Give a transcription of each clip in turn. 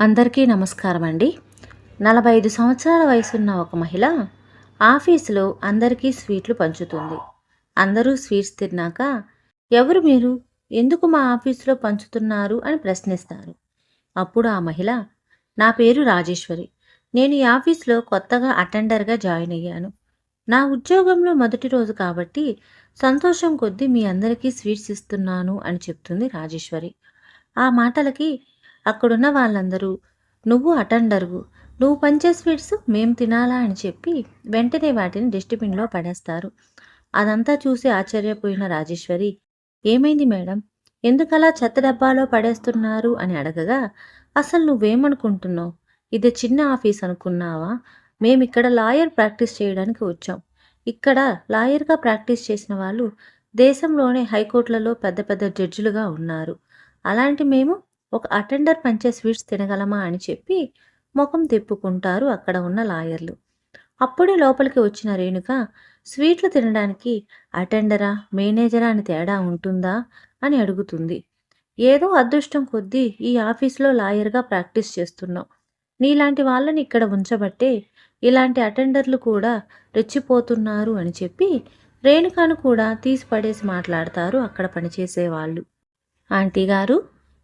అందరికీ నమస్కారం అండి నలభై ఐదు సంవత్సరాల వయసున్న ఒక మహిళ ఆఫీసులో అందరికీ స్వీట్లు పంచుతుంది. అందరూ స్వీట్స్ తిన్నాక ఎవరు మీరు? ఎందుకు మా ఆఫీసులో పంచుతున్నారు? అని ప్రశ్నిస్తారు. అప్పుడు ఆ మహిళ నా పేరు రాజేశ్వరి. నేను ఈ ఆఫీస్లో కొత్తగా అటెండర్గా జాయిన్ అయ్యాను. నా ఉద్యోగంలో మొదటి రోజు కాబట్టి సంతోషం కొద్దీ మీ అందరికీ స్వీట్స్ ఇస్తున్నాను అని చెప్తుంది రాజేశ్వరి. ఆ మాటలకి అక్కడున్న వాళ్ళందరూ నువ్వు అటెండర్వు నువ్వు పంచే స్వీట్స్ మేం తినాలా అని చెప్పి వెంటనే వాటిని డస్ట్బిన్లో పడేస్తారు. అదంతా చూసి ఆశ్చర్యపోయిన రాజేశ్వరి ఏమైంది మేడం? ఎందుకలా చెత్త డబ్బాలో పడేస్తున్నారు? అని అడగగా అసలు నువ్వేమనుకుంటున్నావు? ఇది చిన్న ఆఫీస్ అనుకున్నావా? మేమిక్కడ లాయర్ ప్రాక్టీస్ చేయడానికి వచ్చాం. ఇక్కడ లాయర్గా ప్రాక్టీస్ చేసిన వాళ్ళు దేశంలోనే హైకోర్టులలో పెద్ద పెద్ద జడ్జిలుగా ఉన్నారు. అలాంటి మేము ఒక అటెండర్ పంచే స్వీట్స్ తినగలమా అని చెప్పి ముఖం తిప్పుకుంటారు అక్కడ ఉన్న లాయర్లు. అప్పుడే లోపలికి వచ్చిన రేణుక స్వీట్లు తినడానికి అటెండరా మేనేజరా అని తేడా ఉంటుందా? అని అడుగుతుంది. ఏదో అదృష్టం కొద్దీ ఈ ఆఫీస్లో లాయర్గా ప్రాక్టీస్ చేస్తున్నాం. నీలాంటి వాళ్ళని ఇక్కడ ఉంచబట్టే ఇలాంటి అటెండర్లు కూడా రెచ్చిపోతున్నారు అని చెప్పి రేణుకాను కూడా తీసి పడేసి మాట్లాడతారు అక్కడ పనిచేసే వాళ్ళు ఆంటీ గారు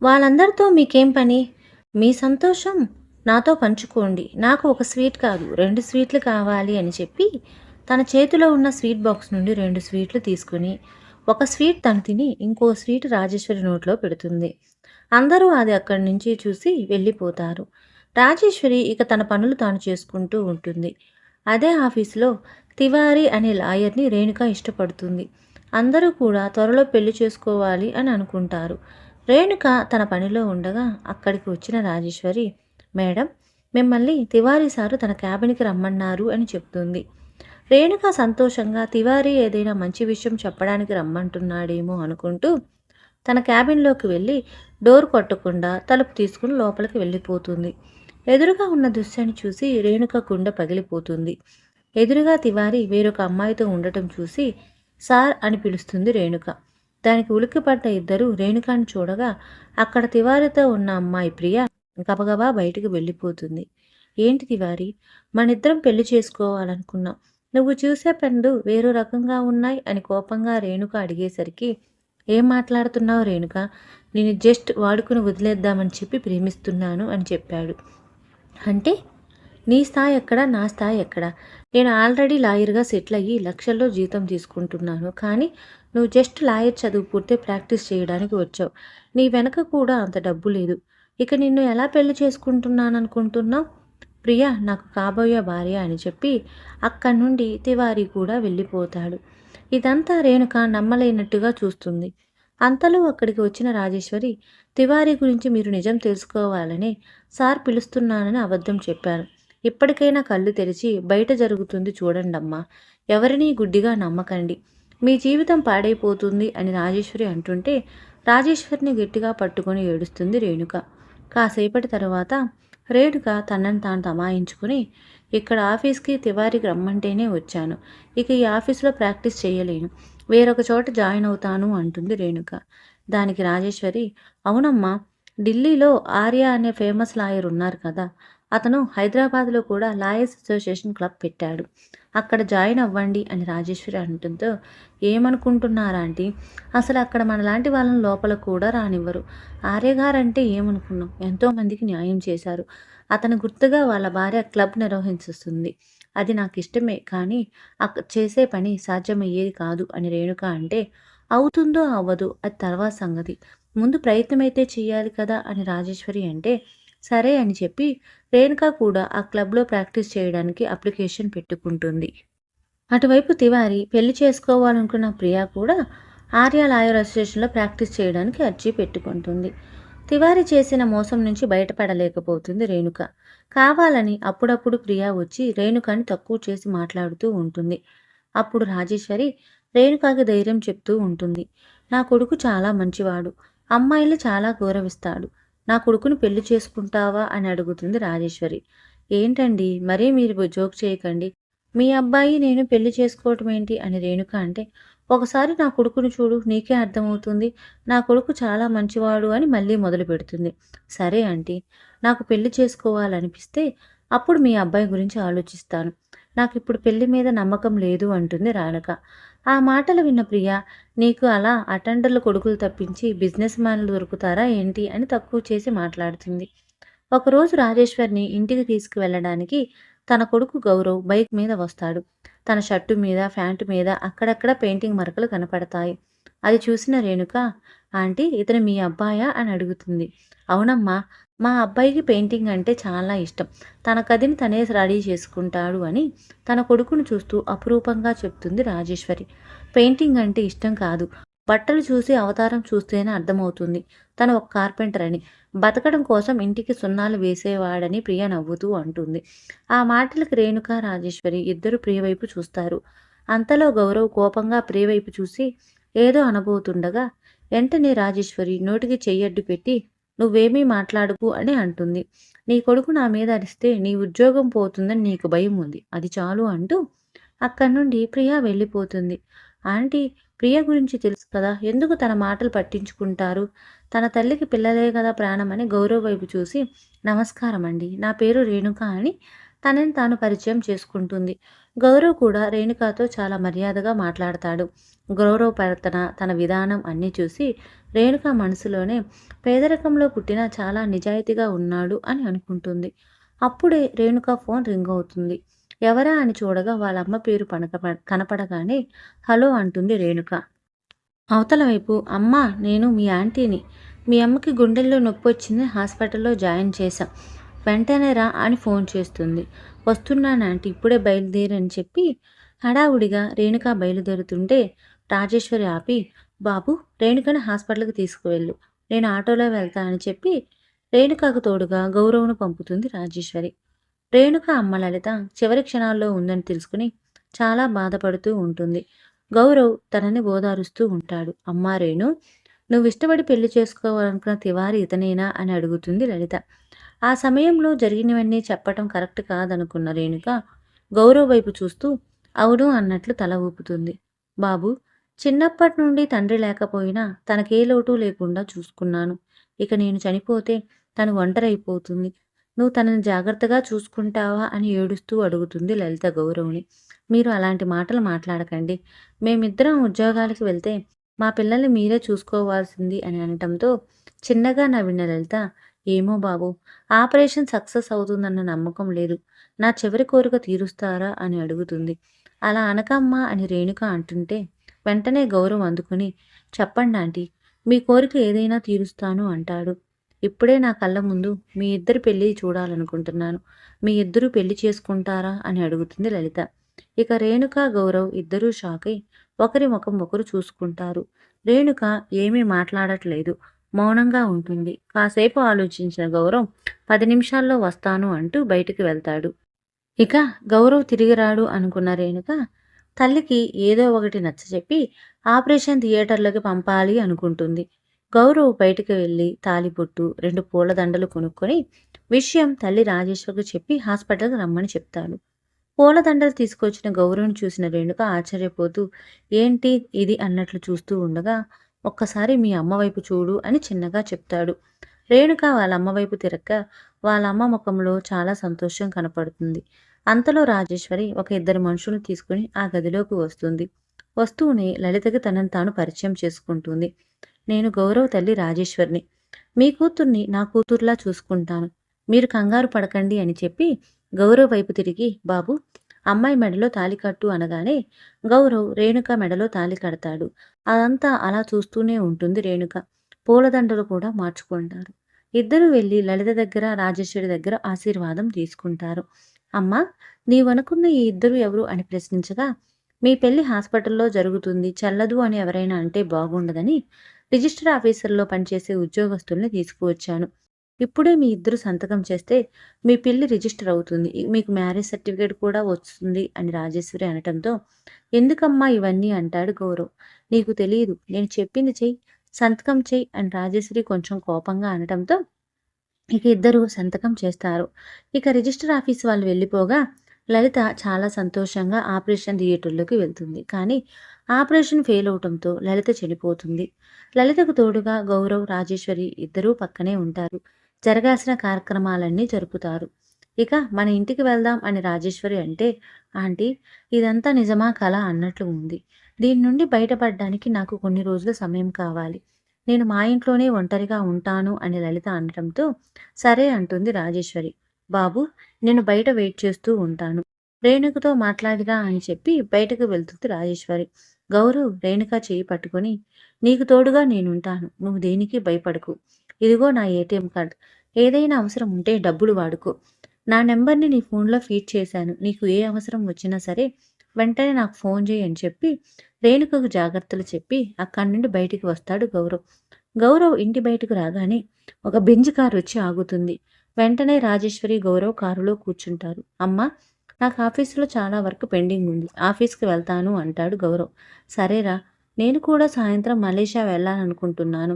వాళ్ళందరితో మీకేం పని? మీ సంతోషం నాతో పంచుకోండి. నాకు ఒక స్వీట్ కాదు రెండు స్వీట్లు కావాలి అని చెప్పి తన చేతిలో ఉన్న స్వీట్ బాక్స్ నుండి రెండు స్వీట్లు తీసుకుని ఒక స్వీట్ తను తిని ఇంకో స్వీట్ రాజేశ్వరి నోట్లో పెడుతుంది. అందరూ అది అక్కడి నుంచి చూసి వెళ్ళిపోతారు. రాజేశ్వరి ఇక తన పనులు తాను చేసుకుంటూ ఉంటుంది. అదే ఆఫీసులో తివారి అనే లాయర్ని రేణుక ఇష్టపడుతుంది. అందరూ కూడా త్వరలో పెళ్ళి చేసుకోవాలి అని అనుకుంటారు. రేణుక తన పనిలో ఉండగా అక్కడికి వచ్చిన రాజేశ్వరి మేడం మిమ్మల్ని తివారీ సారు తన క్యాబిన్కి రమ్మన్నారు అని చెప్తుంది. రేణుక సంతోషంగా తివారీ ఏదైనా మంచి విషయం చెప్పడానికి రమ్మంటున్నాడేమో అనుకుంటూ తన క్యాబిన్లోకి వెళ్ళి డోర్ కొట్టకుండా తలుపు తీసుకుని లోపలికి వెళ్ళిపోతుంది. ఎదురుగా ఉన్న దృశ్యాన్ని చూసి రేణుక గుండె పగిలిపోతుంది. ఎదురుగా తివారీ వేరొక అమ్మాయితో ఉండటం చూసి సార్ అని పిలుస్తుంది రేణుక. దానికి ఉలిక్కిపడ్డ ఇద్దరు రేణుకాని చూడగా అక్కడ తివారితో ఉన్న అమ్మాయి ప్రియ గబగబా బయటకు వెళ్ళిపోతుంది. ఏంటి తివారి మనిద్దరం పెళ్ళి చేసుకోవాలనుకున్నాం. నువ్వు చూసే పెండు వేరు రకంగా ఉన్నాయి అని కోపంగా రేణుక అడిగేసరికి ఏం మాట్లాడుతున్నావు రేణుక? నేను జస్ట్ వాడుకుని వదిలేద్దామని చెప్పి ప్రేమిస్తున్నాను అని చెప్పాడు. అంటే? నీ స్థాయి ఎక్కడ? నా స్థాయి ఎక్కడ? నేను ఆల్రెడీ లాయర్గా సెటిల్ అయ్యి లక్షల్లో జీతం తీసుకుంటున్నాను. కానీ నువ్వు జస్ట్ లాయర్ చదువు పూర్తి ప్రాక్టీస్ చేయడానికి వచ్చావు. నీ వెనక కూడా అంత డబ్బు లేదు. ఇక నిన్ను ఎలా పెళ్ళి చేసుకుంటున్నాను అనుకుంటున్నావు ప్రియా నాకు కాబోయే భార్య అని చెప్పి అక్కడి నుండి తివారీ కూడా వెళ్ళిపోతాడు. ఇదంతా రేణుక నమ్మలేనట్టుగా చూస్తుంది. అంతలో అక్కడికి వచ్చిన రాజేశ్వరి తివారీ గురించి మీరు నిజం తెలుసుకోవాలని సార్ పిలుస్తున్నానని అబద్ధం చెప్పారు. ఇప్పటికైనా కళ్ళు తెరిచి బయట జరుగుతుంది చూడండమ్మా. ఎవరినీ గుడ్డిగా నమ్మకండి. మీ జీవితం పాడైపోతుంది అని రాజేశ్వరి అంటుంటే రాజేశ్వరిని గట్టిగా పట్టుకొని ఏడుస్తుంది రేణుక. కాసేపటి తర్వాత రేణుక తనను తాను తమాయించుకుని ఇక్కడ ఆఫీస్కి తివారికి రమ్మంటేనే వచ్చాను. ఇక ఈ ఆఫీస్లో ప్రాక్టీస్ చేయలేను. వేరొక చోట జాయిన్ అవుతాను అంటుంది రేణుక. దానికి రాజేశ్వరి అవునమ్మా ఢిల్లీలో ఆర్య అనే ఫేమస్ లాయర్ ఉన్నారు కదా. అతను హైదరాబాద్లో కూడా లాయర్స్ అసోసియేషన్ క్లబ్ పెట్టాడు. అక్కడ జాయిన్ అవ్వండి అని రాజేశ్వరి అంటుందో ఏమనుకుంటున్నారా ఆంటీ? అసలు అక్కడ మనలాంటి వాళ్ళని లోపల కూడా రానివ్వరు. ఆర్యగారంటే ఏమనుకున్నాం? ఎంతోమందికి న్యాయం చేశారు. అతను గుర్తుగా వాళ్ళ భార్య క్లబ్ నిర్వహిస్తుంది. అది నాకు ఇష్టమే కానీ అక్క చేసే పని సాధ్యమయ్యేది కాదు అని రేణుక అంటే అవుతుందో అవ్వదు అది తర్వాత సంగతి. ముందు ప్రయత్నమైతే చేయాలి కదా అని రాజేశ్వరి అంటే సరే అని చెప్పి రేణుక కూడా ఆ క్లబ్లో ప్రాక్టీస్ చేయడానికి అప్లికేషన్ పెట్టుకుంటుంది. అటువైపు తివారి పెళ్ళి చేసుకోవాలనుకున్న ప్రియా కూడా ఆర్య లాయర్ అసోసియేషన్లో ప్రాక్టీస్ చేయడానికి అర్జీ పెట్టుకుంటుంది. తివారి చేసిన మోసం నుంచి బయటపడలేకపోతుంది రేణుక. కావాలని అప్పుడప్పుడు ప్రియా వచ్చి రేణుకని తక్కువ చేసి మాట్లాడుతూ ఉంటుంది. అప్పుడు రాజేశ్వరి రేణుకాకి ధైర్యం చెప్తూ ఉంటుంది. నా కొడుకు చాలా మంచివాడు. అమ్మాయిలు చాలా గౌరవిస్తాడు. నా కొడుకును పెళ్ళి చేసుకుంటావా అని అడుగుతుంది రాజేశ్వరి. ఏంటండి? మరీ మీరు జోక్ చేయకండి. మీ అబ్బాయి నేను పెళ్ళి చేసుకోవటం ఏంటి? అని రేణుక అంటే ఒకసారి నా కొడుకును చూడు నీకే అర్థమవుతుంది. నా కొడుకు చాలా మంచివాడు అని మళ్ళీ మొదలు పెడుతుంది. సరే ఆంటీ నాకు పెళ్ళి చేసుకోవాలనిపిస్తే అప్పుడు మీ అబ్బాయి గురించి ఆలోచిస్తాను. నాకు ఇప్పుడు పెళ్ళి మీద నమ్మకం లేదు అంటుంది రాణక. ఆ మాటలు విన్న ప్రియ నీకు అలా అటెండర్లు కొడుకులు తప్పించి బిజినెస్ మ్యాన్లు దొరుకుతారా ఏంటి? అని తక్కువ చేసి మాట్లాడుతుంది. ఒకరోజు రాజేశ్వర్ని ఇంటికి తీసుకువెళ్ళడానికి తన కొడుకు గౌరవ్ బైక్ మీద వస్తాడు. తన షర్టు మీద ప్యాంటు మీద అక్కడక్కడ పెయింటింగ్ మరకలు కనపడతాయి. అది చూసిన రేణుక ఆంటీ ఇతను మీ అబ్బాయా? అని అడుగుతుంది. అవునమ్మా మా అబ్బాయికి పెయింటింగ్ అంటే చాలా ఇష్టం. తన కదిని తనే రెడీ చేసుకుంటాడు అని తన కొడుకును చూస్తూ అపురూపంగా చెప్తుంది రాజేశ్వరి. పెయింటింగ్ అంటే ఇష్టం కాదు. బట్టలు చూసి అవతారం చూస్తేనే అర్థమవుతుంది. తను ఒక కార్పెంటర్ అని. బతకడం కోసం ఇంటికి సున్నాలు వేసేవాడని ప్రియ నవ్వుతూ అంటుంది. ఆ మాటలకు రేణుక రాజేశ్వరి ఇద్దరు ప్రియ వైపు చూస్తారు. అంతలో గౌరవ్ కోపంగా ప్రియ వైపు చూసి ఏదో అనబోతుండగా వెంటనే రాజేశ్వరి నోటికి చెయ్యడ్డు పెట్టి నువ్వేమీ మాట్లాడుకు అని అంటుంది. నీ కొడుకు నా మీద అరిస్తే నీ ఉద్యోగం పోతుందని నీకు భయం ఉంది. అది చాలు అంటూ అక్కడి నుండి ప్రియా వెళ్ళిపోతుంది. ఆంటీ ప్రియ గురించి తెలుసు కదా ఎందుకు తన మాటలు పట్టించుకుంటారు? తన తల్లికి పిల్లలే కదా ప్రాణం అని గౌరవ్ వైపు చూసి నమస్కారం అండి నా పేరు రేణుక అని తనని తాను పరిచయం చేసుకుంటుంది. గౌరవ్ కూడా రేణుకతో చాలా మర్యాదగా మాట్లాడతాడు. గౌరవ్ ప్రవర్తన తన విధానం అన్నీ చూసి రేణుక మనసులోనే పేదరికంలో పుట్టిన చాలా నిజాయితీగా ఉన్నాడు అని అనుకుంటుంది. అప్పుడే రేణుక ఫోన్ రింగ్ అవుతుంది. ఎవరా అని చూడగా వాళ్ళ అమ్మ పేరు పనక కనపడగానే హలో అంటుంది రేణుక. అవతల వైపు అమ్మ నేను మీ ఆంటీని. మీ అమ్మకి గుండెల్లో నొప్పి వచ్చింది హాస్పిటల్లో జాయిన్ చేశాం. వెంటనే రా అని ఫోన్ చేస్తుంది. వస్తున్నానంటే ఆంటీ ఇప్పుడే బయలుదేరని చెప్పి హడావుడిగా రేణుక బయలుదేరుతుంటే రాజేశ్వరి ఆపి బాబు రేణుకని హాస్పిటల్కి తీసుకువెళ్ళు. నేను ఆటోలో వెళ్తా అని చెప్పి రేణుకకు తోడుగా గౌరవును పంపుతుంది రాజేశ్వరి. రేణుక అమ్మ లలిత చివరి క్షణాల్లో ఉందని తెలుసుకుని చాలా బాధపడుతూ ఉంటుంది. గౌరవ్ తనని ఓదారుస్తూ ఉంటాడు. అమ్మా రేణు నువ్వు ఇష్టపడి పెళ్ళి చేసుకోవాలనుకున్న తివారి ఇతనేనా? అని అడుగుతుంది లలిత. ఆ సమయంలో జరిగినవన్నీ చెప్పటం కరెక్ట్ కాదనుకున్న రేణుక గౌరవ్ వైపు చూస్తూ అవును అన్నట్లు తల ఊపుతుంది. బాబు చిన్నప్పటి నుండి తండ్రి లేకపోయినా తనకే లోటు లేకుండా చూసుకున్నాను. ఇక నేను చనిపోతే తను ఒంటరైపోతుంది. నువ్వు తనని జాగ్రత్తగా చూసుకుంటావా? అని ఏడుస్తూ అడుగుతుంది లలిత గౌరవ్ని. మీరు అలాంటి మాటలు మాట్లాడకండి. మేమిద్దరం ఉద్యోగాలకు వెళ్తే మా పిల్లల్ని మీరే చూసుకోవాల్సింది అని అనటంతో చిన్నగా నవ్విన లలిత ఏమో బాబు ఆపరేషన్ సక్సెస్ అవుతుందన్న నమ్మకం లేదు. నా చివరి కోరిక తీరుస్తారా అని అడుగుతుంది. అలా అనకమ్మా అని రేణుక అంటుంటే వెంటనే గౌరవం అందుకుని చెప్పండి ఆంటీ మీ కోరిక ఏదైనా తీరుస్తాను అంటాడు. ఇప్పుడే నా కళ్ళ ముందు మీ ఇద్దరు పెళ్ళి చూడాలనుకుంటున్నాను. మీ ఇద్దరు పెళ్ళి చేసుకుంటారా అని అడుగుతుంది లలిత. ఇక రేణుక గౌరవ్ ఇద్దరూ షాక్ అయి ఒకరి ముఖం ఒకరు చూసుకుంటారు. రేణుక ఏమీ మాట్లాడట్లేదు. మౌనంగా ఉంటుంది. కాసేపు ఆలోచించిన గౌరవ్ పది నిమిషాల్లో వస్తాను అంటూ బయటికి వెళ్తాడు. ఇక గౌరవ్ తిరిగి రాడు అనుకున్న రేణుక తల్లికి ఏదో ఒకటి నచ్చజెప్పి ఆపరేషన్ థియేటర్లోకి పంపాలి అనుకుంటుంది. గౌరవ్ బయటికి వెళ్ళి తాలిబొట్టు రెండు పూలదండలు కొనుక్కొని విషయం తల్లి రాజేశ్వరికి చెప్పి హాస్పిటల్కి రమ్మని చెప్తాడు. పూలదండలు తీసుకొచ్చిన గౌరవ్ను చూసిన రేణుక ఆశ్చర్యపోతూ ఏంటి ఇది? అన్నట్లు చూస్తూ ఉండగా ఒక్కసారి మీ అమ్మ వైపు చూడు అని చిన్నగా చెప్తాడు. రేణుక వాళ్ళ అమ్మ వైపు తిరక్క వాళ్ళ అమ్మ ముఖంలో చాలా సంతోషం కనపడుతుంది. అంతలో రాజేశ్వరి ఒక ఇద్దరు మనుషులను తీసుకుని ఆ గదిలోకి వస్తుంది. వస్తూనే లలితకి తనను తాను పరిచయం చేసుకుంటుంది. నేను గౌరవ్ తల్లి రాజేశ్వరిని. మీ కూతుర్ని నా కూతుర్లా చూసుకుంటాను. మీరు కంగారు పడకండి అని చెప్పి గౌరవ్ వైపు తిరిగి బాబు అమ్మాయి మెడలో తాలి కట్టు అనగానే గౌరవ్ రేణుక మెడలో తాలి కడతాడు. అదంతా అలా చూస్తూనే ఉంటుంది రేణుక. పూలదండలు కూడా మార్చుకుంటారు. ఇద్దరు వెళ్ళి లలిత దగ్గర రాజేశ్వరి దగ్గర ఆశీర్వాదం తీసుకుంటారు. అమ్మా నీవనుకున్న ఈ ఇద్దరు ఎవరు అని ప్రశ్నించగా మీ పెళ్ళి హాస్పిటల్లో జరుగుతుంది చల్లదు అని ఎవరైనా అంటే బాగుండదని రిజిస్టర్ ఆఫీసర్లో పనిచేసే ఉద్యోగస్తుల్ని తీసుకువచ్చాను. ఇప్పుడే మీ ఇద్దరు సంతకం చేస్తే మీ పెళ్ళి రిజిస్టర్ అవుతుంది. మీకు మ్యారేజ్ సర్టిఫికేట్ కూడా వస్తుంది అని రాజేశ్వరి అనటంతో ఎందుకమ్మా ఇవన్నీ? అంటాడు గౌరవ్. నీకు తెలియదు నేను చెప్పింది చెయ్యి. సంతకం చెయ్యి అని రాజేశ్వరి కొంచెం కోపంగా అనటంతో ఇక ఇద్దరు సంతకం చేస్తారు. ఇక రిజిస్టర్ ఆఫీస్ వాళ్ళు వెళ్ళిపోగా లలిత చాలా సంతోషంగా ఆపరేషన్ థియేటర్లోకి వెళ్తుంది. కానీ ఆపరేషన్ ఫెయిల్ అవటంతో లలిత చనిపోతుంది. లలితకు తోడుగా గౌరవ్ రాజేశ్వరి ఇద్దరూ పక్కనే ఉంటారు. జరగాల్సిన కార్యక్రమాలన్నీ జరుపుతారు. ఇక మన ఇంటికి వెళ్దాం అని రాజేశ్వరి అంటే ఆంటీ ఇదంతా నిజమా కళ అన్నట్లు ఉంది. దీని నుండి బయటపడడానికి నాకు కొన్ని రోజుల సమయం కావాలి. నేను మా ఇంట్లోనే ఒంటరిగా ఉంటాను అని లలిత అనటంతో సరే అంటుంది రాజేశ్వరి. బాబు నేను బయట వెయిట్ చేస్తూ ఉంటాను. రేణుకతో మాట్లాడిరా అని చెప్పి బయటకు వెళ్తుంది రాజేశ్వరి. గౌరవ్ రేణుక చేయి పట్టుకొని నీకు తోడుగా నేనుంటాను. నువ్వు దేనికి భయపడకు. ఇదిగో నా ఏటీఎం కార్డ్. ఏదైనా అవసరం ఉంటే డబ్బులు వాడుకో. నా నెంబర్ని నీ ఫోన్లో ఫీడ్ చేశాను. నీకు ఏ అవసరం వచ్చినా సరే వెంటనే నాకు ఫోన్ చేయి అని చెప్పి రేణుకకు జాగ్రత్తలు చెప్పి అక్కడి నుండి బయటికి వస్తాడు గౌరవ్. గౌరవ్ ఇంటి బయటకు రాగానే ఒక బెంజ్ కారు వచ్చి ఆగుతుంది. వెంటనే రాజేశ్వరి గౌరవ్ కారులో కూర్చుంటారు. అమ్మ నాకు ఆఫీసులో చాలా వర్క్ పెండింగ్ ఉంది. ఆఫీస్కి వెళ్తాను అంటాడు గౌరవ్. సరేరా నేను కూడా సాయంత్రం మలేషియా వెళ్ళాలనుకుంటున్నాను.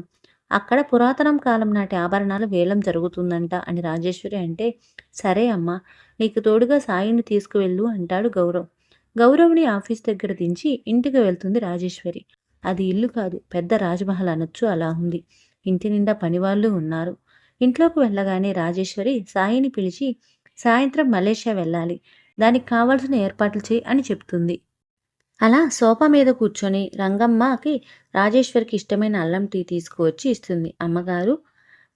అక్కడ పురాతనం కాలం నాటి ఆభరణాలు వేలం జరుగుతుందంట అని రాజేశ్వరి అంటే సరే అమ్మా నీకు తోడుగా సాయిని తీసుకువెళ్ళు అంటాడు గౌరవ్. గౌరవ్ని ఆఫీస్ దగ్గర దించి ఇంటికి వెళ్తుంది రాజేశ్వరి. అది ఇల్లు కాదు పెద్ద రాజమహల్ అనొచ్చు అలా ఉంది. ఇంటి నిండా పనివాళ్ళు ఉన్నారు. ఇంట్లోకి వెళ్ళగానే రాజేశ్వరి సాయిని పిలిచి సాయంత్రం మలేషియా వెళ్ళాలి. దానికి కావాల్సిన ఏర్పాట్లు చేయి అని చెప్తుంది. అలా సోఫా మీద కూర్చొని రంగమ్మకి రాజేశ్వరికి ఇష్టమైన అల్లం టీ తీసుకువచ్చి ఇస్తుంది. అమ్మగారు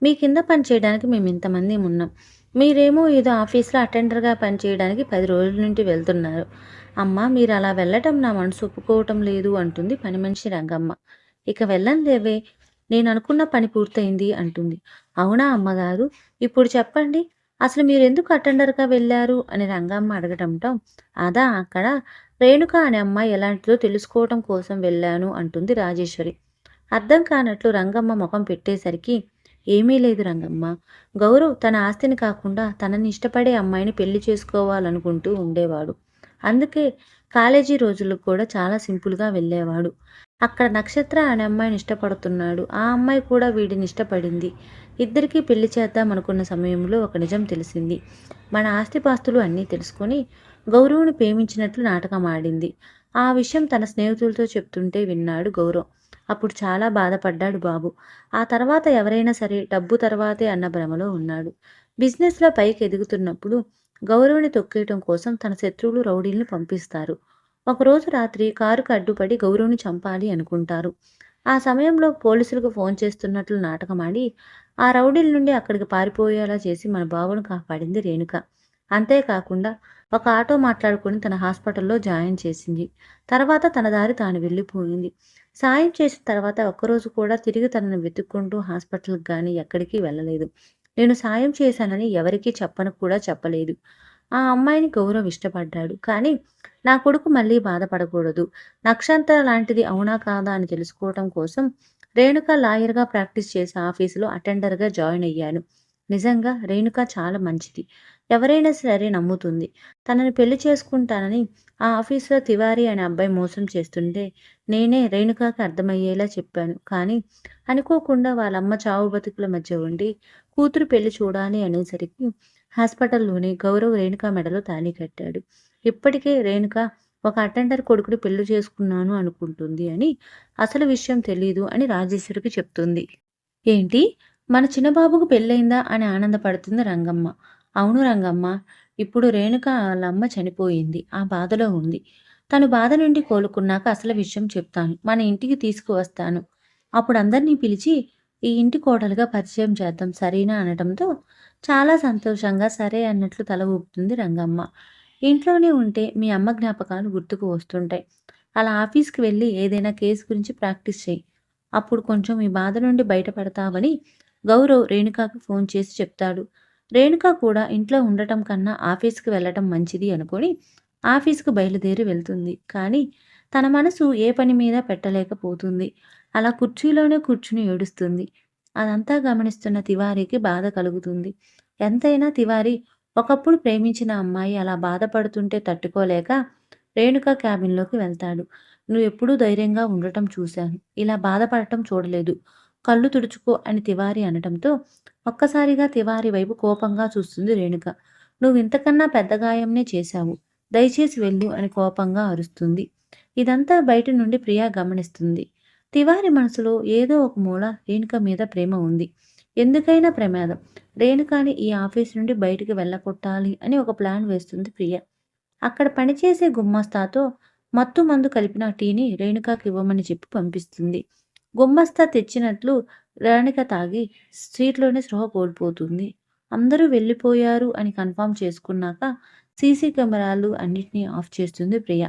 మీ కింద పని చేయడానికి మేము ఇంతమంది ఉన్నాం. మీరేమో ఏదో ఆఫీస్లో అటెండర్గా పనిచేయడానికి పది రోజుల నుండి వెళ్తున్నారు. అమ్మ మీరు అలా వెళ్ళటం నా మనసు ఒప్పుకోవటం లేదు అంటుంది పని మనిషి రంగమ్మ. ఇక వెళ్ళను లేవే నేను అనుకున్న పని పూర్తయింది అంటుంది. అవునా అమ్మగారు ఇప్పుడు చెప్పండి అసలు మీరు ఎందుకు అటెండర్గా వెళ్ళారు? అని రంగమ్మ అడగటంతో అదా అక్కడ రేణుక అనే అమ్మాయి ఎలాంటిదో తెలుసుకోవటం కోసం వెళ్ళాను అంటుంది రాజేశ్వరి. అర్థం కానట్లు రంగమ్మ ముఖం పెట్టేసరికి ఏమీ లేదు రంగమ్మ. గౌరవ్ తన ఆస్తిని కాకుండా తనని ఇష్టపడే అమ్మాయిని పెళ్ళి చేసుకోవాలనుకుంటూ ఉండేవాడు. అందుకే కాలేజీ రోజులకు కూడా చాలా సింపుల్గా వెళ్ళేవాడు. అక్కడ నక్షత్ర అనే అమ్మాయిని ఇష్టపడుతున్నాడు. ఆ అమ్మాయి కూడా వీడిని ఇష్టపడింది. ఇద్దరికీ పెళ్ళి చేద్దాం అనుకున్న సమయంలో ఒక నిజం తెలిసింది. మన ఆస్తిపాస్తులు అన్నీ తెలుసుకొని గౌరవ్ను ప్రేమించినట్లు నాటకం ఆడింది. ఆ విషయం తన స్నేహితులతో చెప్తుంటే విన్నాడు గౌరవ్. అప్పుడు చాలా బాధపడ్డాడు బాబు. ఆ తర్వాత ఎవరైనా సరే డబ్బు తర్వాతే అన్న భ్రమలో ఉన్నాడు. బిజినెస్లో పైకి ఎదుగుతున్నప్పుడు గౌరవుని తొక్కేయటం కోసం తన శత్రువులు రౌడీల్ని పంపిస్తారు. ఒకరోజు రాత్రి కారుకు అడ్డుపడి గౌరవ్ని చంపాలి అనుకుంటారు. ఆ సమయంలో పోలీసులకు ఫోన్ చేస్తున్నట్లు నాటకమాడి ఆ రౌడీల నుండి అక్కడికి పారిపోయేలా చేసి మన బాబును కాపాడింది రేణుక. అంతేకాకుండా ఒక ఆటో మాట్లాడుకుని తన హాస్పిటల్లో జాయిన్ చేసింది. తర్వాత తన దారి తాను వెళ్ళిపోయింది. సాయం చేసిన తర్వాత ఒక్కరోజు కూడా తిరిగి తనను వెతుక్కుంటూ హాస్పిటల్కి కానీ ఎక్కడికి వెళ్ళలేదు. నేను సాయం చేశానని ఎవరికీ చెప్పను కూడా చెప్పలేదు. ఆ అమ్మాయిని గౌరవ్ ఇష్టపడ్డాడు. కానీ నా కొడుకు మళ్ళీ బాధపడకూడదు. నక్షంతర లాంటిది అవునా కాదా అని తెలుసుకోవటం కోసం రేణుక లాయర్గా ప్రాక్టీస్ చేసే ఆఫీసులో అటెండర్గా జాయిన్ అయ్యాను. నిజంగా రేణుక చాలా మంచిది. ఎవరైనా సరే నమ్ముతుంది. తనని పెళ్ళి చేసుకుంటానని ఆ ఆఫీసులో తివారీ అనే అబ్బాయి మోసం చేస్తుంటే నేనే రేణుకాకి అర్థమయ్యేలా చెప్పాను. కానీ అనుకోకుండా వాళ్ళమ్మ చావు బతుకుల మధ్య ఉండి కూతురు పెళ్ళి చూడాలి అనేసరికి హాస్పిటల్లోనే గౌరవ్ రేణుక మెడలో తాళి కట్టాడు. ఇప్పటికే రేణుక ఒక అటెండర్ కొడుకుని పెళ్ళి చేసుకున్నాను అనుకుంటుంది అని అసలు విషయం తెలీదు అని రాజేశ్వరికి చెప్తుంది. ఏంటి? మన చిన్నబాబుకు పెళ్ళయిందా అని ఆనందపడుతుంది రంగమ్మ. అవును రంగమ్మ ఇప్పుడు రేణుక వాళ్ళమ్మ చనిపోయింది ఆ బాధలో ఉంది. తను బాధ నుండి కోలుకున్నాక అసలు విషయం చెప్తాను మన ఇంటికి తీసుకువస్తాను. అప్పుడు అందరినీ పిలిచి ఈ ఇంటి కోడలుగా పరిచయం చేద్దాం సరేనా అనడంతో చాలా సంతోషంగా సరే అన్నట్లు తల ఊపుతుంది రంగమ్మ. ఇంట్లోనే ఉంటే మీ అమ్మ జ్ఞాపకాలు గుర్తుకు వస్తుంటాయి. అలా ఆఫీస్కి వెళ్ళి ఏదైనా కేసు గురించి ప్రాక్టీస్ చేయి. అప్పుడు కొంచెం ఈ బాధ నుండి బయటపడతావని గౌరవ్ రేణుకాకు ఫోన్ చేసి చెప్తాడు. రేణుక కూడా ఇంట్లో ఉండటం కన్నా ఆఫీస్కి వెళ్ళటం మంచిది అనుకొని ఆఫీస్కి బయలుదేరి వెళ్తుంది. కానీ తన మనసు ఏ పని మీద పెట్టలేకపోతుంది. అలా కుర్చీలోనే కూర్చుని ఏడుస్తుంది. అదంతా గమనిస్తున్న తివారీకి బాధ కలుగుతుంది. ఎంతైనా తివారీ ఒకప్పుడు ప్రేమించిన అమ్మాయి అలా బాధపడుతుంటే తట్టుకోలేక రేణుక క్యాబిన్లోకి వెళ్తాడు. నువ్వు ఎప్పుడూ ధైర్యంగా ఉండటం చూశాను. ఇలా బాధపడటం చూడలేదు. కళ్ళు తుడుచుకో అని తివారి అనటంతో ఒక్కసారిగా తివారి వైపు కోపంగా చూస్తుంది రేణుక. నువ్వు ఇంతకన్నా పెద్ద గాయంనే చేశావు. దయచేసి వెళ్ళు అని కోపంగా అరుస్తుంది. ఇదంతా బయట నుండి ప్రియా గమనిస్తుంది. తివారి మనసులో ఏదో ఒక మూల రేణుక మీద ప్రేమ ఉంది. ఎందుకైనా ప్రమాదం. రేణుకాని ఈ ఆఫీస్ నుండి బయటికి వెళ్ళగొట్టాలి అని ఒక ప్లాన్ వేస్తుంది ప్రియ. అక్కడ పనిచేసే గుమ్మస్తాతో మత్తు మందు కలిపిన టీని రేణుకాకి ఇవ్వమని చెప్పి పంపిస్తుంది. గుమ్మస్తా తెచ్చినట్లు రణిక తాగి స్ట్రీట్లోనే స్పృహ కోల్పోతుంది. అందరూ వెళ్ళిపోయారు అని కన్ఫర్మ్ చేసుకున్నాక సీసీ కెమెరాలు అన్నిటినీ ఆఫ్ చేస్తుంది ప్రియ.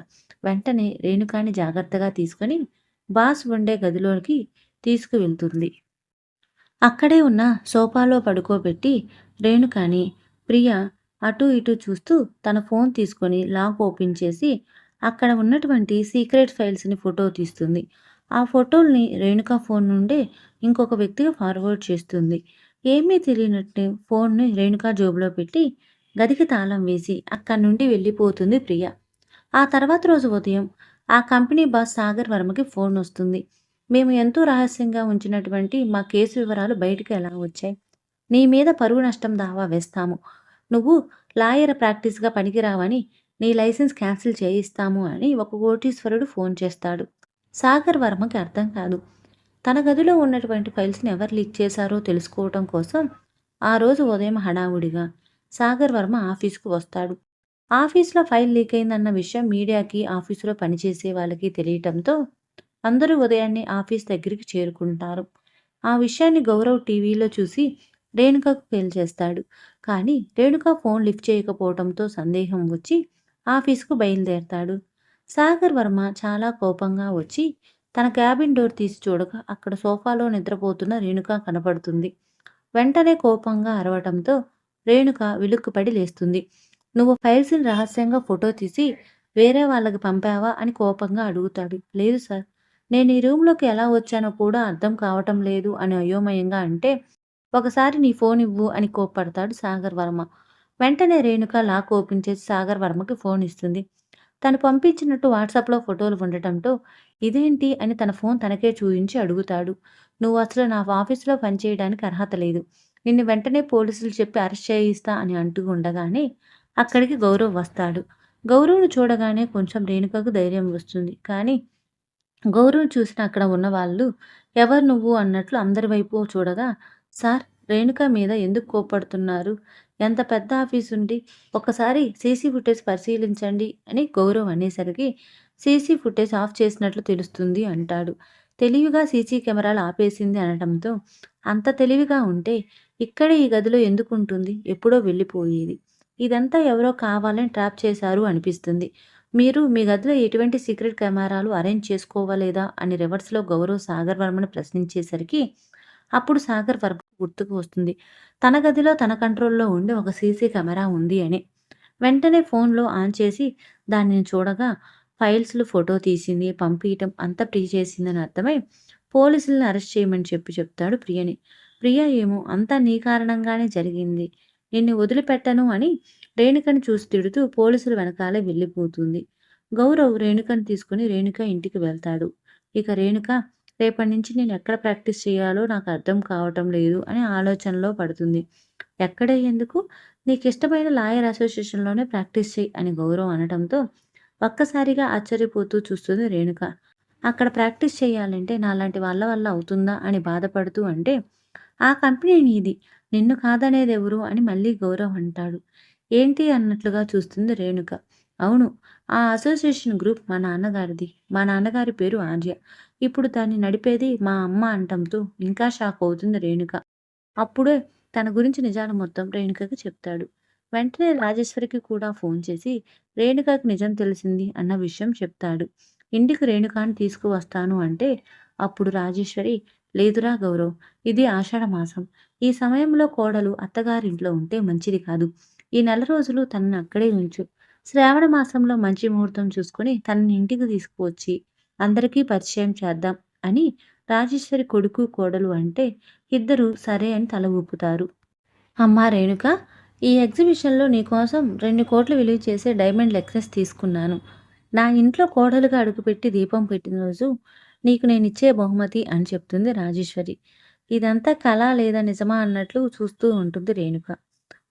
వెంటనే రేణుకాని జాగ్రత్తగా తీసుకొని బాస్ ఉండే గదిలోకి తీసుకువెళ్తుంది. అక్కడే ఉన్న సోఫాలో పడుకోబెట్టి రేణుకాని ప్రియ అటు ఇటు చూస్తూ తన ఫోన్ తీసుకొని లాక్ ఓపెన్ చేసి అక్కడ ఉన్నటువంటి సీక్రెట్ ఫైల్స్ని ఫోటో తీస్తుంది. ఆ ఫోటోల్ని రేణుక ఫోన్ నుండి ఇంకొక వ్యక్తికి ఫార్వర్డ్ చేస్తుంది. ఏమీ తెలియనట్టు ఫోన్ని రేణుక జోబులో పెట్టి గదికి తాళం వేసి అక్కడి నుండి వెళ్ళిపోతుంది ప్రియ. ఆ తర్వాత రోజు ఉదయం ఆ కంపెనీ బాస్ సాగర్ వర్మకి ఫోన్ వస్తుంది. మేము ఎంతో రహస్యంగా ఉంచినటువంటి మా కేసు వివరాలు బయటకు ఎలా వచ్చాయి? నీ మీద పరువు నష్టం దావా వేస్తాము. నువ్వు లాయర్ ప్రాక్టీస్గా పనికిరావని నీ లైసెన్స్ క్యాన్సిల్ చేయిస్తాము అని ఒక కోటీశ్వరుడు ఫోన్ చేస్తాడు. సాగర్ వర్మకి అర్థం కాదు. తన గదిలో ఉన్నటువంటి ఫైల్స్ని ఎవరు లీక్ చేశారో తెలుసుకోవటం కోసం ఆ రోజు ఉదయం హడావుడిగా సాగర్ వర్మ ఆఫీస్కు వస్తాడు. ఆఫీస్లో ఫైల్ లీక్ అయిందన్న విషయం మీడియాకి ఆఫీసులో పనిచేసే వాళ్ళకి తెలియటంతో అందరూ ఉదయాన్నే ఆఫీస్ దగ్గరికి చేరుకుంటారు. ఆ విషయాన్ని గౌరవ్ టీవీలో చూసి రేణుకకు ఫెయిల్ చేస్తాడు. కానీ రేణుక ఫోన్ లిఫ్ట్ చేయకపోవడంతో సందేహం వచ్చి ఆఫీస్కు బయలుదేరతాడు. సాగర్ వర్మ చాలా కోపంగా వచ్చి తన క్యాబిన్ డోర్ తీసి చూడగా అక్కడ సోఫాలో నిద్రపోతున్న రేణుక కనపడుతుంది. వెంటనే కోపంగా అరవటంతో రేణుక విలుక్కుపడి లేస్తుంది. నువ్వు ఫైల్స్ని రహస్యంగా ఫోటో తీసి వేరే వాళ్ళకి పంపావా? అని కోపంగా అడుగుతాడు. లేదు సార్. నేను ఈ రూమ్లోకి ఎలా వచ్చానో కూడా అర్థం కావటం లేదు అని అయోమయంగా అంటే ఒకసారి నీ ఫోన్ ఇవ్వు అని కోప్పడతాడు సాగర్ వర్మ. వెంటనే రేణుక లాక్ ఓపెన్ చేసి సాగర్ వర్మకి ఫోన్ ఇస్తుంది. తను పంపించినట్టు వాట్సాప్లో ఫోటోలు ఉండటంతో ఇదేంటి? అని తన ఫోన్ తనకే చూయించి అడుగుతాడు. నువ్వు అసలు నా ఆఫీస్లో పనిచేయడానికి అర్హత లేదు. నిన్ను వెంటనే పోలీసులు చెప్పి అరెస్ట్ చేయిస్తా అని అంటూ ఉండగానే అక్కడికి గౌరవ్ వస్తాడు. గౌరవ్ను చూడగానే కొంచెం రేణుకకు ధైర్యం వస్తుంది. కానీ గౌరవ్ చూసిన అక్కడ ఉన్న వాళ్ళు ఎవరు నువ్వు? అన్నట్లు అందరి వైపు చూడగా సార్ రేణుక మీద ఎందుకు కోప్పడుతున్నారు? ఎంత పెద్ద ఆఫీస్ ఉండి ఒకసారి సీసీ ఫుటేజ్ పరిశీలించండి అని గౌరవ్ అనేసరికి సీసీ ఫుటేజ్ ఆఫ్ చేసినట్లు తెలుస్తుంది అంటాడు. తెలివిగా సీసీ కెమెరాలు ఆపేసింది అనడంతో అంత తెలివిగా ఉంటే ఇక్కడే ఈ గదిలో ఎందుకు ఉంటుంది ఎప్పుడో వెళ్ళిపోయేది. ఇదంతా ఎవరో కావాలని ట్రాప్ చేశారు అనిపిస్తుంది. మీరు మీ గదిలో ఎటువంటి సీక్రెట్ కెమెరాలు అరేంజ్ చేసుకోవలేదా? అని రివర్స్లో గౌరవ్ సాగర్ వర్మను ప్రశ్నించేసరికి అప్పుడు సాగర్ వర్మ గుర్తుకు వస్తుంది. తన గదిలో తన కంట్రోల్లో ఉండే ఒక సీసీ కెమెరా ఉంది అని. వెంటనే ఫోన్లో ఆన్ చేసి దానిని చూడగా ఫైల్స్లు ఫోటో తీసింది పంపించటం అంతా ప్రీ చేసిందని అర్థమై పోలీసులను అరెస్ట్ చేయమని చెప్పి చెప్తాడు ప్రియని. ప్రియ ఏమో అంతా నీ కారణంగానే జరిగింది. నిన్ను వదిలిపెట్టను అని రేణుకని చూసి తిడుతూ పోలీసులు వెనకాలే వెళ్ళిపోతుంది. గౌరవ్ రేణుకని తీసుకుని రేణుక ఇంటికి వెళ్తాడు. ఇక రేణుక రేపటి నుంచి నేను ఎక్కడ ప్రాక్టీస్ చేయాలో నాకు అర్థం కావటం లేదు అని ఆలోచనలో పడుతుంది. ఎక్కడే ఎందుకు? నీకు ఇష్టమైన లాయర్ అసోసియేషన్లోనే ప్రాక్టీస్ చేయి అని గౌరవం అనడంతో ఒక్కసారిగా ఆశ్చర్యపోతూ చూస్తుంది రేణుక. అక్కడ ప్రాక్టీస్ చేయాలంటే నాలాంటి వాళ్ళ వల్ల అవుతుందా అని బాధపడుతూ అంటే ఆ కంపెనీ నీది నిన్ను కాదనేది ఎవరు అని మళ్ళీ గౌరవ్ అంటాడు. ఏంటి అన్నట్లుగా చూస్తుంది రేణుక. అవును. ఆ అసోసియేషన్ గ్రూప్ మా నాన్నగారిది. మా నాన్నగారి పేరు ఆర్య ఇప్పుడు దాన్ని నడిపేది మా అమ్మ అంటంతో ఇంకా షాక్ అవుతుంది రేణుక. అప్పుడే తన గురించి నిజాలు మొత్తం రేణుకకి చెప్తాడు. వెంటనే రాజేశ్వరికి కూడా ఫోన్ చేసి రేణుకకి నిజం తెలిసింది అన్న విషయం చెప్తాడు. ఇంటికి రేణుకాని తీసుకువస్తాను అంటే అప్పుడు రాజేశ్వరి లేదురా గౌరవ్ ఇది ఆషాఢ మాసం. ఈ సమయంలో కోడలు అత్తగారింట్లో ఉంటే మంచిది కాదు. ఈ నెల రోజులు తనని అక్కడే ఉంచు. శ్రావణ మాసంలో మంచి ముహూర్తం చూసుకొని తనని ఇంటికి తీసుకువచ్చి అందరికీ పరిచయం చేద్దాం అని రాజేశ్వరి కొడుకు కోడలు అంటే ఇద్దరు సరే అని తల ఊపుతారు. అమ్మా రేణుక ఈ ఎగ్జిబిషన్లో నీకోసం రెండు కోట్లు విలువ చేసే డైమండ్ లెక్సెస్ తీసుకున్నాను. నా ఇంట్లో కోడలుగా అడుగుపెట్టి దీపం పెట్టిన రోజు నీకు నేను ఇచ్చే బహుమతి అని చెప్తుంది రాజేశ్వరి. ఇదంతా కళ లేదా నిజమా అన్నట్లు చూస్తూ ఉంటుంది రేణుక.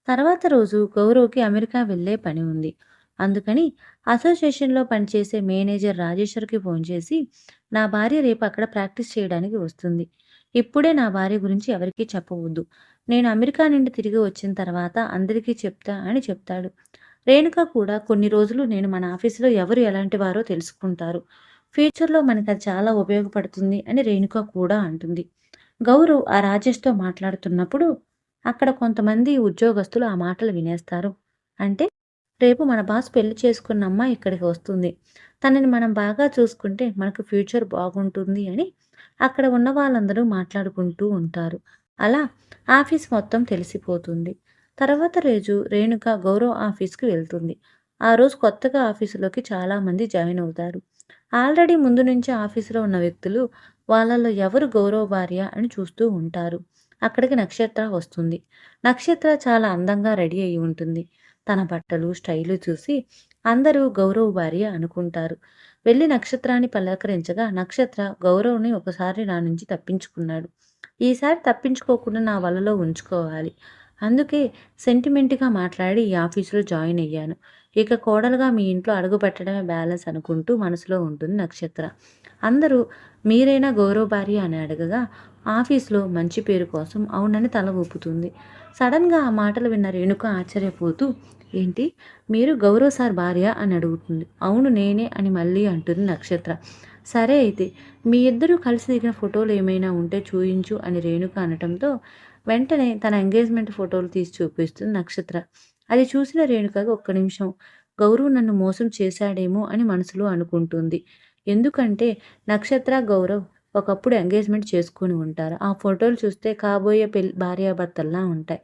తర్వాత రోజు గౌరవ్కి అమెరికా వెళ్ళే పని ఉంది. అందుకని అసోసియేషన్లో పనిచేసే మేనేజర్ రాజేశ్వర్కి ఫోన్ చేసి నా భార్య రేపు అక్కడ ప్రాక్టీస్ చేయడానికి వస్తుంది. ఇప్పుడే నా భార్య గురించి ఎవరికీ చెప్పవద్దు. నేను అమెరికా నుండి తిరిగి వచ్చిన తర్వాత అందరికీ చెప్తా అని చెప్తాడు. రేణుక కూడా కొన్ని రోజులు నేను మన ఆఫీసులో ఎవరు ఎలాంటి వారో తెలుసుకుంటారు. ఫ్యూచర్లో మనకు అది చాలా ఉపయోగపడుతుంది అని రేణుక కూడా అంటుంది. గౌరవ్ ఆ రాజేష్తో మాట్లాడుతున్నప్పుడు అక్కడ కొంతమంది ఉద్యోగస్తులు ఆ మాటలు వినేస్తారు. అంటే రేపు మన బాస్ పెళ్ళి చేసుకున్న అమ్మాయి ఇక్కడికి వస్తుంది. తనని మనం బాగా చూసుకుంటే మనకు ఫ్యూచర్ బాగుంటుంది అని అక్కడ ఉన్న వాళ్ళందరూ మాట్లాడుకుంటూ ఉంటారు. అలా ఆఫీస్ మొత్తం తెలిసిపోతుంది. తర్వాత రోజు రేణుక గౌరవ్ ఆఫీస్కి వెళ్తుంది. ఆ రోజు కొత్తగా ఆఫీసులోకి చాలామంది జాయిన్ అవుతారు. ఆల్రెడీ ముందు నుంచి ఆఫీసులో ఉన్న వ్యక్తులు వాళ్ళలో ఎవరు గౌరవ భార్య అని చూస్తూ ఉంటారు. అక్కడికి నక్షత్ర వస్తుంది. నక్షత్ర చాలా అందంగా రెడీ అయి ఉంటుంది. తన బట్టలు స్టైలు చూసి అందరూ గౌరవ్ భార్య అనుకుంటారు. వెళ్ళి నక్షత్రాన్ని పలకరించగా నక్షత్ర గౌరవ్ని ఒకసారి నా నుంచి తప్పించుకున్నాడు. ఈసారి తప్పించుకోకుండా నా వలలో ఉంచుకోవాలి. అందుకే సెంటిమెంట్గా మాట్లాడి ఈ ఆఫీసులో జాయిన్ అయ్యాను. ఇక కోడలుగా మీ ఇంట్లో అడుగు పెట్టడమే బ్యాలెన్స్ అనుకుంటూ మనసులో ఉంటుంది నక్షత్ర. అందరూ మీరైనా గౌరవ భార్య అని అడగగా ఆఫీస్లో మంచి పేరు కోసం అవునని తల ఊపుతుంది. సడన్గా ఆ మాటలు విన్న రేణుక ఆశ్చర్యపోతూ ఏంటి? మీరు గౌరవ్ సార్ భార్య అని అడుగుతుంది. అవును నేనే అని మళ్ళీ అంటుంది నక్షత్ర. సరే అయితే మీ ఇద్దరూ కలిసి దిగిన ఫోటోలు ఏమైనా ఉంటే చూయించు అని రేణుక అనటంతో వెంటనే తన ఎంగేజ్మెంట్ ఫోటోలు తీసి చూపిస్తుంది నక్షత్ర. అది చూసిన రేణుకగా ఒక్క నిమిషం. గౌరవ్ నన్ను మోసం చేశాడేమో అని మనసులో అనుకుంటుంది. ఎందుకంటే నక్షత్ర గౌరవ్ ఒకప్పుడు ఎంగేజ్మెంట్ చేసుకొని ఉంటారు. ఆ ఫోటోలు చూస్తే కాబోయే పెళ్ళి భార్యాభర్తల్లా ఉంటాయి.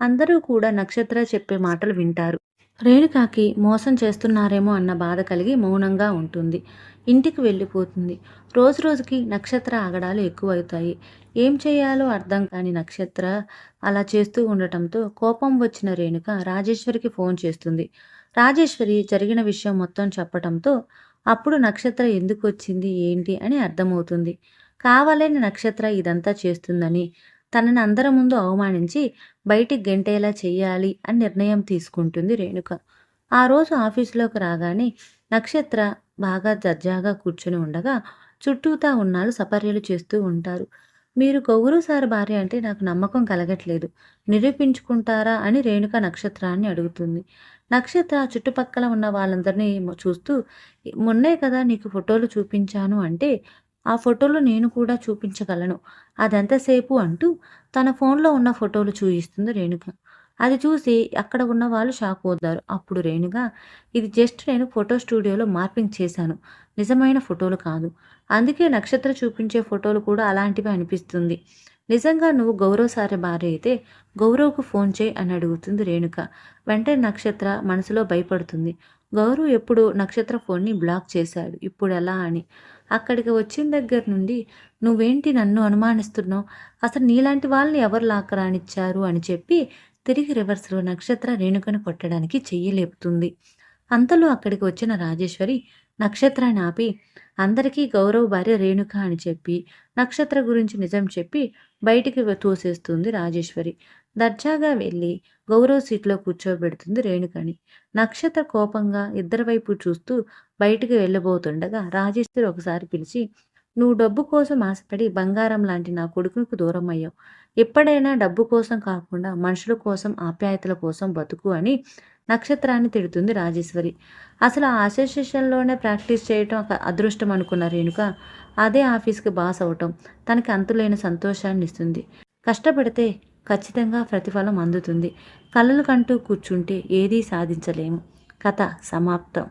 అందరూ కూడా నక్షత్ర చెప్పే మాటలు వింటారు. రేణుకాకి మోసం చేస్తున్నారేమో అన్న బాధ కలిగి మౌనంగా ఉంటుంది. ఇంటికి వెళ్ళిపోతుంది. రోజు రోజుకి నక్షత్ర ఆగడాలు ఎక్కువవుతాయి ఏం చేయాలో అర్థం కాని నక్షత్ర అలా చేస్తూ ఉండటంతో కోపం వచ్చిన రేణుక రాజేశ్వరికి ఫోన్ చేస్తుంది. రాజేశ్వరి జరిగిన విషయం మొత్తం చెప్పటంతో అప్పుడు నక్షత్ర ఎందుకు వచ్చింది ఏంటి అని అర్థమవుతుంది. కావాలని నక్షత్ర ఇదంతా చేస్తుందని తనని అందరి ముందు అవమానించి బయటికి గెంటేలా చెయ్యాలి అని నిర్ణయం తీసుకుంటుంది రేణుక. ఆ రోజు ఆఫీసులోకి రాగానే నక్షత్ర బాగా దర్జాగా కూర్చొని ఉండగా చుట్టూతా ఉన్నాళ్ళు సపర్యలు చేస్తూ ఉంటారు. మీరు గౌరవ్ సార్ భార్య అంటే నాకు నమ్మకం కలగట్లేదు. నిరూపించుకుంటారా అని రేణుక నక్షత్రాన్ని అడుగుతుంది. నక్షత్ర చుట్టుపక్కల ఉన్న వాళ్ళందరినీ చూస్తూ మొన్నే కదా నీకు ఫోటోలు చూపించాను అంటే ఆ ఫోటోలు నేను కూడా చూపించగలను. అదెంతసేపు అంటూ తన ఫోన్లో ఉన్న ఫోటోలు చూయిస్తుంది రేణుక. అది చూసి అక్కడ ఉన్న వాళ్ళు షాక్ అవుతారు. అప్పుడు రేణుక ఇది జస్ట్ నేను ఫోటో స్టూడియోలో మార్పింగ్ చేశాను. నిజమైన ఫోటోలు కాదు. అందుకే నక్షత్ర చూపించే ఫోటోలు కూడా అలాంటివి అనిపిస్తుంది. నిజంగా నువ్వు గౌరవ్ సారి భార్య అయితే గౌరవ్కు ఫోన్ చేయి అని అడుగుతుంది రేణుక. వెంటనే నక్షత్ర మనసులో భయపడుతుంది. గౌరవ్ ఎప్పుడు నక్షత్ర ఫోన్ని బ్లాక్ చేశాడు. ఇప్పుడు ఎలా అని? అక్కడికి వచ్చిన దగ్గర నుండి నువ్వేంటి నన్ను అనుమానిస్తున్నావు? అసలు నీలాంటి వాళ్ళని ఎవరు లాక్కరానిచ్చారు? అని చెప్పి తిరిగి రివర్స్లో నక్షత్ర రేణుకను కొట్టడానికి చెయ్యి లేపుతుంది. అంతలో అక్కడికి వచ్చిన రాజేశ్వరి నక్షత్రాన్ని ఆపి అందరికీ గౌరవ్ భార్య రేణుక అని చెప్పి నక్షత్ర గురించి నిజం చెప్పి బయటికి తోసేస్తుంది రాజేశ్వరి. దర్జాగా వెళ్ళి గౌరవ్ సీట్లో కూర్చోబెడుతుంది రేణుకని. నక్షత్ర కోపంగా ఇద్దరి వైపు చూస్తూ బయటికి వెళ్ళబోతుండగా రాజేశ్వరి ఒకసారి పిలిచి నువ్వు డబ్బు కోసం ఆశపడి బంగారం లాంటి నా కొడుకుకు దూరం అయ్యావు. ఎప్పుడైనా డబ్బు కోసం కాకుండా మనుషుల కోసం ఆప్యాయతల కోసం బతుకు అని నక్షత్రాన్ని తిడుతుంది రాజేశ్వరి. అసలు ఆ అసోసియేషన్లోనే ప్రాక్టీస్ చేయటం ఒక అదృష్టం అనుకున్న రేణుక అదే ఆఫీస్కి బాస్ అవటం తనకి అంతులేని సంతోషాన్ని ఇస్తుంది. కష్టపడితే ఖచ్చితంగా ప్రతిఫలం అందుతుంది. కలలు కంటూ కూర్చుంటే ఏదీ సాధించలేము. కథ సమాప్తం.